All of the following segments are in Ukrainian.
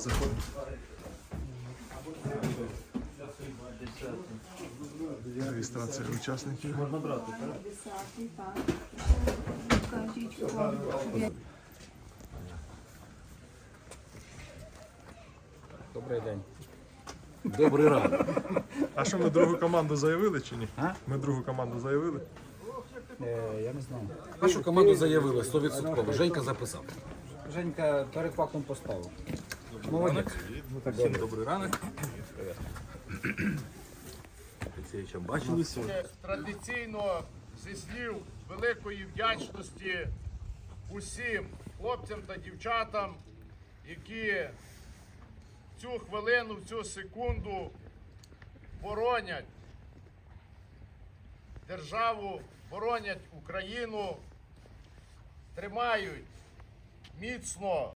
Сюди. Реєстрація учасників. Так. Кажіть, хто є. Добрий день. Добрий ранок. А що ми другу команду заявили чи ні? А? Ми другу команду заявили. Е, я не знаю. Нашу команду заявили 100%. Женька записав. Женька перед фактом поставив. Молодець. Всім добрий ранок. Олексійовича бачили традиційно зі слів великої вдячності усім хлопцям та дівчатам, які в цю хвилину, в цю секунду боронять державу, боронять Україну, тримають міцно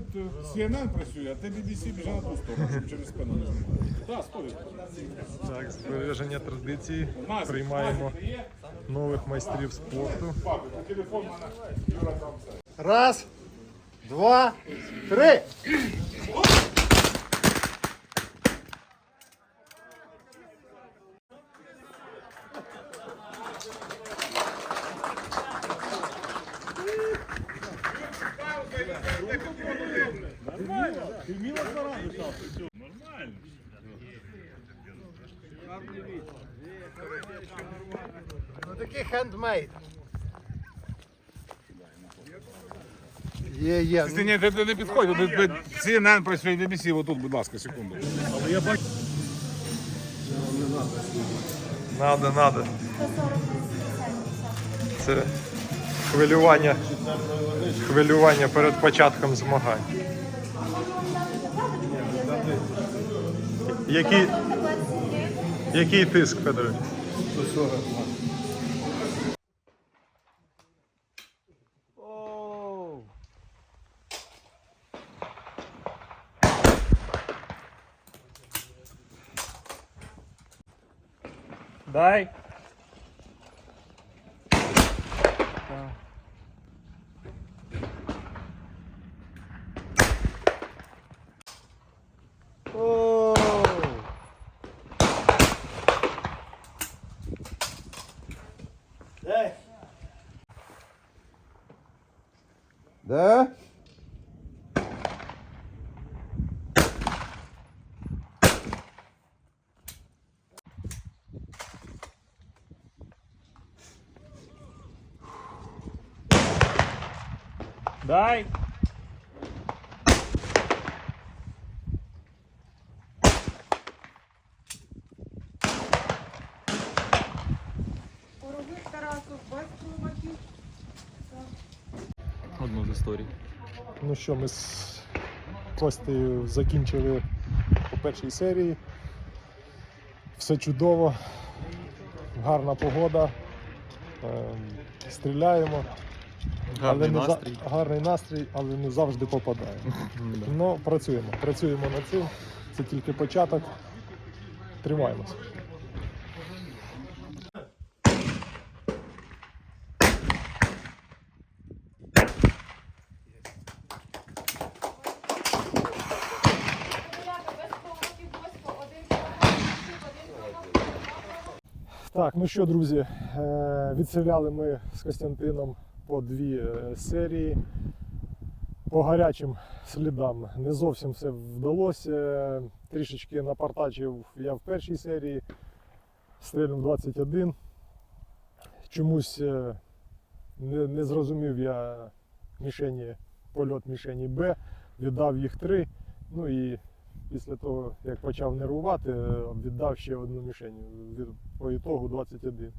тут е, CNN працює, а ти BBC біжала на ту сторону, щоб через спину не. Так, сповідь. Так, збереження традиції. Приймаємо нових майстрів спорту. Папа, телефон. Раз, два, три. Ну такий Є, є. Ти, ні, ти, ти не підходь, тут, тут CNN працює, BBC, отут, будь ласка, секунду. Але я бачу. Надо, надо. Це хвилювання, хвилювання перед початком змагань. Який, який тиск, Федорович? Дай. Де? Дай. Поробив Тарасу без кулаків. Одну з історій. Ну що, ми з Костею закінчили по першій серії. Все чудово, гарна погода. Ем, Стріляємо. Гарний але не настрій. За... Гарний настрій, але не завжди попадаємо. Ну, працюємо. Працюємо над цим. Це тільки початок. Тримаємося. Так, ну що, друзі, е, відстріляли ми з Костянтином по дві е, серії. По гарячим слідам не зовсім все вдалося. Трішечки напартачив я в першій серії, стрільнув 21. Чомусь е, не, не зрозумів я мішені, польот мішені Б, віддав їх три. Ну і після того, як почав нервувати, е, віддав ще одну мішень. По ітогу 21.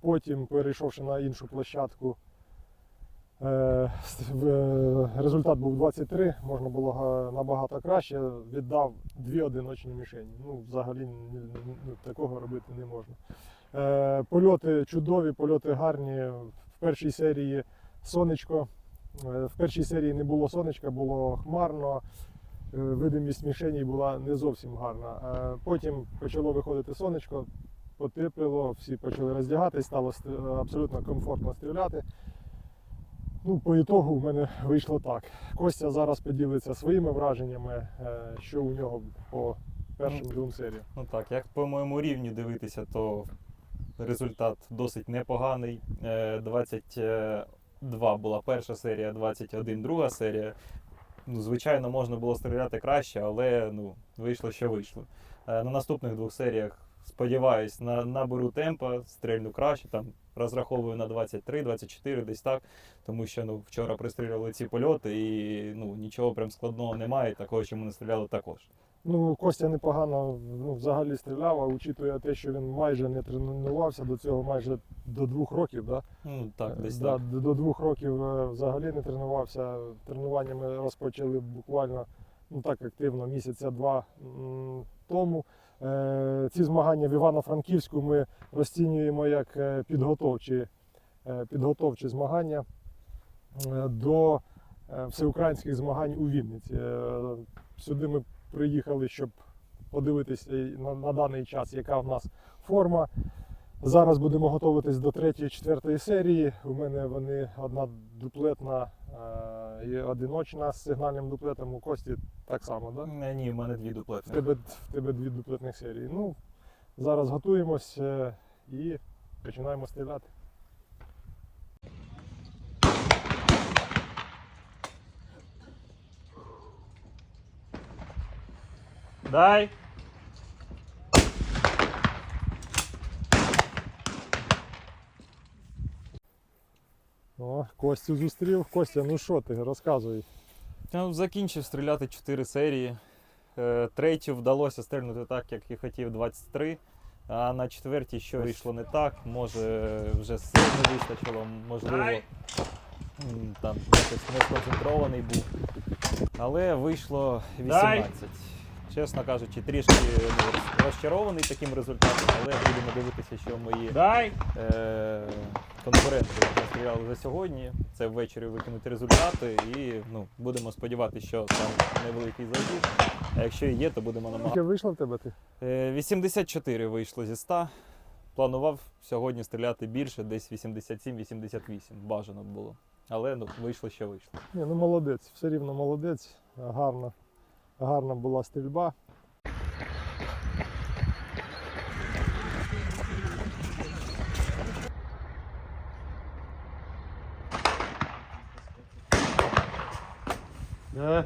Потім, перейшовши на іншу площадку, результат був 23, можна було набагато краще. Віддав дві одиночні мішені. Ну, взагалі такого робити не можна. Е, Польоти чудові, польоти гарні. В першій серії сонечко. Е, В першій серії не було сонечка, було хмарно. Е, Видимість мішені була не зовсім гарна. Е, Потім почало виходити сонечко, потепліло, всі почали роздягатись, стало абсолютно комфортно стріляти. Ну, по ітогу в мене вийшло так. Костя зараз поділиться своїми враженнями, е, що у нього по першим двом серіям. Ну так, як по моєму рівню дивитися, то результат досить непоганий. Е, 22 була перша серія, 21 друга серія. Ну, звичайно, можна було стріляти краще, але ну, вийшло, що вийшло. Е, На наступних двох серіях, сподіваюсь, на, наберу темпа, стрільну краще, там розраховую на 23-24, десь так. Тому що ну, вчора пристрілювали ці польоти і ну, нічого прям складного немає, такого, що ми не стріляли також. Ну, Костя непогано ну, взагалі стріляв, а учитує те, що він майже не тренувався до цього майже до двох років. Да? Ну так, десь да, так. До до двох років е, взагалі не тренувався. Тренування ми розпочали буквально ну, так активно місяця два тому. Е, Ці змагання в Івано-Франківську ми розцінюємо як е, підготовчі, е, підготовчі змагання до всеукраїнських змагань у Вінниці. Сюди ми приїхали, щоб подивитися на, на даний час, яка в нас форма. Зараз будемо готуватись до третьої, четвертої серії. У мене вони одна дуплетна і одиночна з сигнальним дуплетом. У Кості так само, да? Е, Ні, в мене дві В тебе, в тебе дві дуплетних серії. Ну, зараз готуємось е, і починаємо стріляти. Дай! О, Костю зустрів. Костя, ну що ти, розказуй. Ну, закінчив стріляти 4 серії. Е, Третю вдалося стрільнути так, як і хотів 23. А на четвертій що вийшло не так, може вже сил не вистачило, можливо, там якось не сконцентрований був. Але вийшло 18. Чесно кажучи, трішки ну, розчарований таким результатом, але будемо дивитися, що мої е, конкуренти настріляли за сьогодні. Це ввечері викинуть результати і ну, будемо сподіватися, що там невеликий забіг. А якщо і є, то будемо Яке намагатися. вийшло в тебе ти? Е, 84 вийшло зі 100. Планував сьогодні стріляти більше, десь 87-88 бажано було. Але ну, вийшло, що вийшло. Ні, ну молодець, все рівно молодець. Гарна, гарна була стрільба. Да.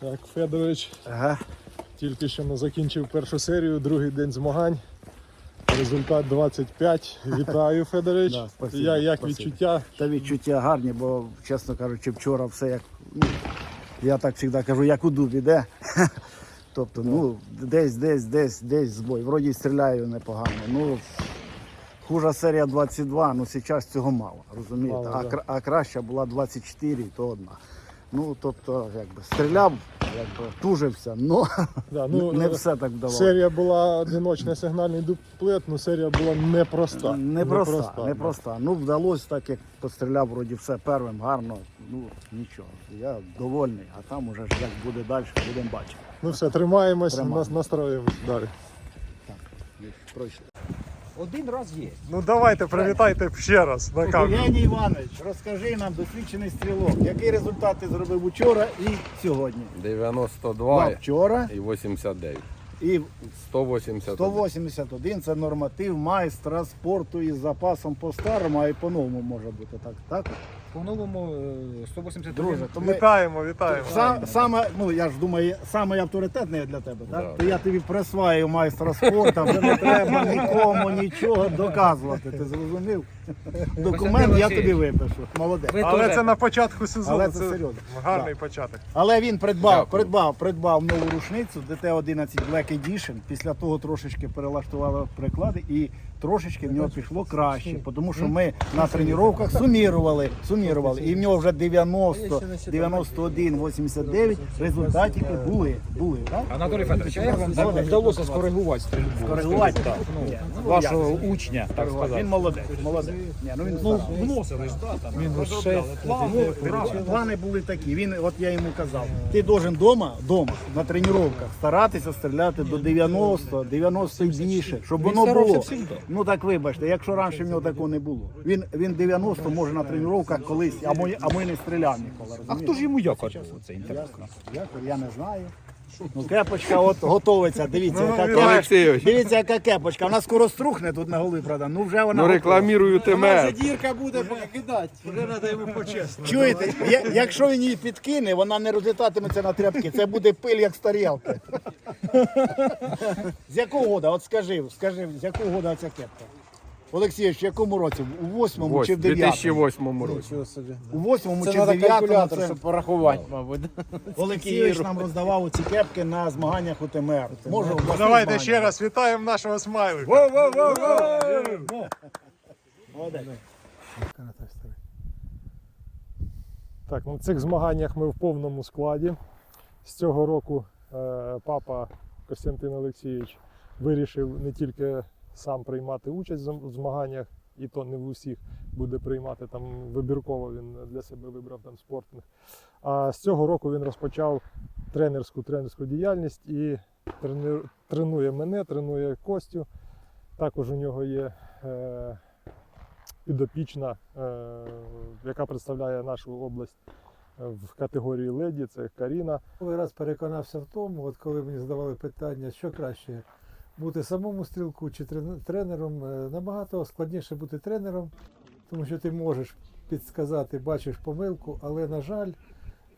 Так, Федорович Ага. тільки що не закінчив першу серію, другий день змагань. Результат 25. Вітаю, Федорович. Да, спасибо, Я, як спасибо. відчуття? Та відчуття гарні, бо, чесно кажучи, вчора все як. Ну, я так завжди кажу, як у дубі, де? Тобто, ну, десь, десь, десь, десь збой. Вроді стріляю непогано. Ну, хужа серія 22, ну зараз цього мало, розумієте? Мало, а, да. кра- а краща була 24, то одна. Ну, тобто, якби стріляв, якби тужився, но Да, ну, не е, все так вдавалося. Серія була одиночний сигнальний дуплет, ну серія була непроста. Непроста, непроста. Ну, вдалося так, як постріляв вроді все первим, гарно. Ну, нічого. Я довольний, а там уже ж як буде далі, будемо бачити. Ну все, тримаємось, Тримаємо. нас настроїмось далі. пройшли. Один раз є. Ну давайте привітайте ще раз на камеру. Євгеній Іванович, розкажи нам, досвідчений стрілок, який результат ти зробив учора і сьогодні? 92 вчора і 89. і 180. 181 це норматив майстра спорту із запасом по-старому, а і по-новому може бути так. так? По новому 180 Друже, то ми Вітаємо, вітаємо. Сам, саме, ну я ж думаю, саме авторитетний для тебе, так? Да. То я тобі присваю майстра спорту, вже не треба нікому нічого доказувати. Ти зрозумів? Документ я тобі випишу. Молодець. Але це на початку сезону. Але це серйозно. гарний початок. Але він придбав, Дякую. придбав, придбав нову рушницю DT11 Black Edition. Після того трошечки перелаштували приклади і трошечки в нього пішло краще, тому що ми на тренуваннях сумірували, сумірували, і в нього вже 90, 91, 89 результатики були. були так? Анатолій Федорович, а як вам вдалося скоригувати стрільбу? Скоригувати так. Ну, Вашого учня, так сказати. Він молодець, молодець. Ні, ну він Ну, вносили ж, да, там. Він шеф. Ну, плани були такі. Він, от я йому казав, ти должен вдома, вдома на тренуваннях старатися стріляти до 90, 90 і більше, щоб воно було. Ну так вибачте, якщо раніше в нього такого не було. Він, він 90 може на тренуваннях колись, а ми, а ми не стріляв ніколи. А хто ж йому якор? Це інтересно. Якор, я не знаю. Ну, кепочка от готовиться. Дивіться, Ну, яка кепочка. Олексійович. Дивіться, яка кепочка. Вона скоро струхне тут на голи, правда. Ну вже вона. Ну готова. рекламірую тебе. Дірка буде кидати. Вже треба йому почесно. Чуєте, я- якщо він її підкине, вона не розлітатиметься на тряпки. Це буде пиль, як з тарілки. З якого года? От скажи, скажи, з якого года ця кепка? Олексійович, в якому році? У восьмому Ось, чи в дев'ятому? 2008 році. У восьмому чи в дев'ятому це порахувати, мабуть. Олексійович нам роздавав ці кепки на змаганнях у ТМР. Може, у обласних Давайте змаганнях. ще раз вітаємо нашого смайлика. Так, ну в цих змаганнях ми в повному складі. З цього року е, папа Костянтин Олексійович вирішив не тільки сам приймати участь в змаганнях, і то не в усіх буде приймати там вибірково. Він для себе вибрав там спортних. А з цього року він розпочав тренерську тренерську діяльність і тренує, тренує мене, тренує Костю. Також у нього є е, підопічна, е, яка представляє нашу область е, в категорії леді, це Каріна. Коли раз переконався в тому, от коли мені задавали питання, що краще бути самому стрілку чи трен- тренером, е, набагато складніше бути тренером, тому що ти можеш підсказати, бачиш помилку, але, на жаль,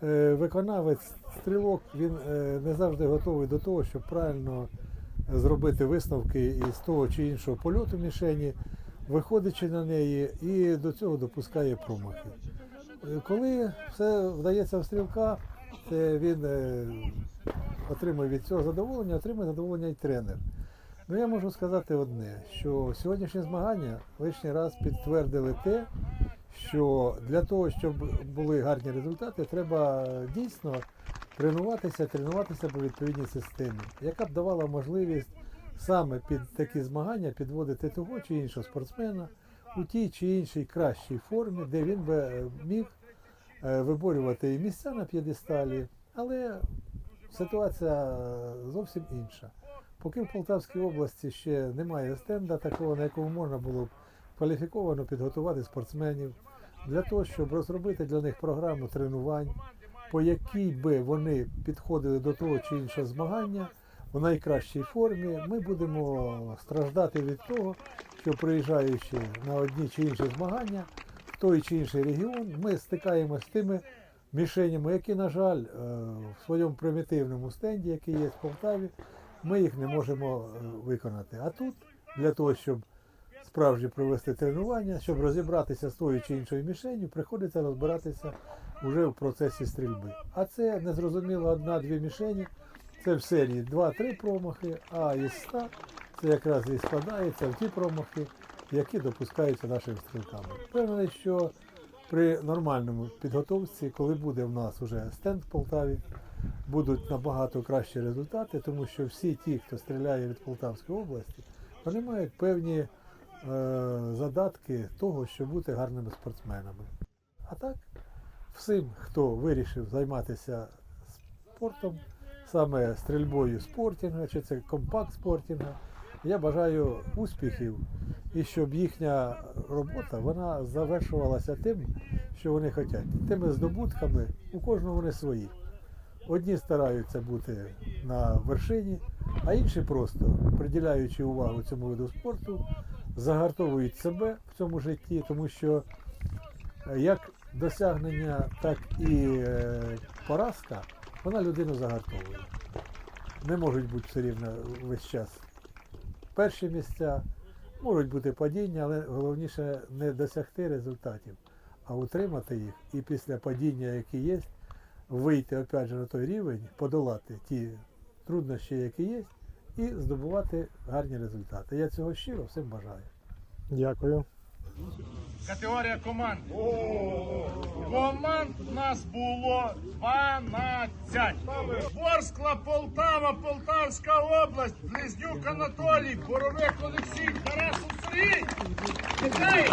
е, виконавець стрілок він е, не завжди готовий до того, щоб правильно зробити висновки із того чи іншого польоту мішені, виходячи на неї, і до цього допускає промахи. Коли все вдається в стрілка, це він отримує від цього задоволення, отримує задоволення і тренер. Ну я можу сказати одне, що сьогоднішні змагання лишній раз підтвердили те, що для того, щоб були гарні результати, треба дійсно тренуватися, тренуватися по відповідній системі, яка б давала можливість саме під такі змагання підводити того чи іншого спортсмена у тій чи іншій кращій формі, де він би е, міг е, виборювати місця на п'єдесталі, але ситуація зовсім інша. Поки в Полтавській області ще немає стенда такого, на якому можна було б кваліфіковано підготувати спортсменів для того, щоб розробити для них програму тренувань, по якій би вони підходили до того чи іншого змагання в найкращій формі, ми будемо страждати від того, що приїжджаючи на одні чи інші змагання в той чи інший регіон, ми стикаємося з тими мішенями, які, на жаль, е, в своєму примітивному стенді, який є в Полтаві, ми їх не можемо е, виконати. А тут для того, щоб справді провести тренування, щоб розібратися з тою чи іншою мішенью, приходиться розбиратися вже в процесі стрільби. А це незрозуміло одна-дві мішені. Це в серії 2-3 промахи, а із 100 це якраз і складається в ті промахи, які допускаються нашими стрілками. Впевнений, що при нормальному підготовці, коли буде в нас уже стенд в Полтаві, будуть набагато кращі результати, тому що всі ті, хто стріляє від Полтавської області, вони мають певні е, задатки того, щоб бути гарними спортсменами. А так, всім, хто вирішив займатися спортом, саме стрільбою спортінга, чи це компакт спортінга, Я бажаю успіхів і щоб їхня робота вона завершувалася тим, що вони хочуть. Тими здобутками у кожного вони свої. Одні стараються бути на вершині, а інші просто, приділяючи увагу цьому виду спорту, загартовують себе в цьому житті, тому що е, як досягнення, так і е, поразка, вона людину загартовує. Не можуть бути все рівно весь час перші місця, можуть бути падіння, але головніше не досягти результатів, а утримати їх і після падіння, які є, вийти опять же на той рівень, подолати ті труднощі, які є, і здобувати гарні результати. Я цього щиро всім бажаю. Дякую. Категорія команд. Команд у нас було 12. Ворскла, Полтава, Полтавська область, Близнюк Анатолій, Боровик Олексій, Тарасов Сергій. Вітаю!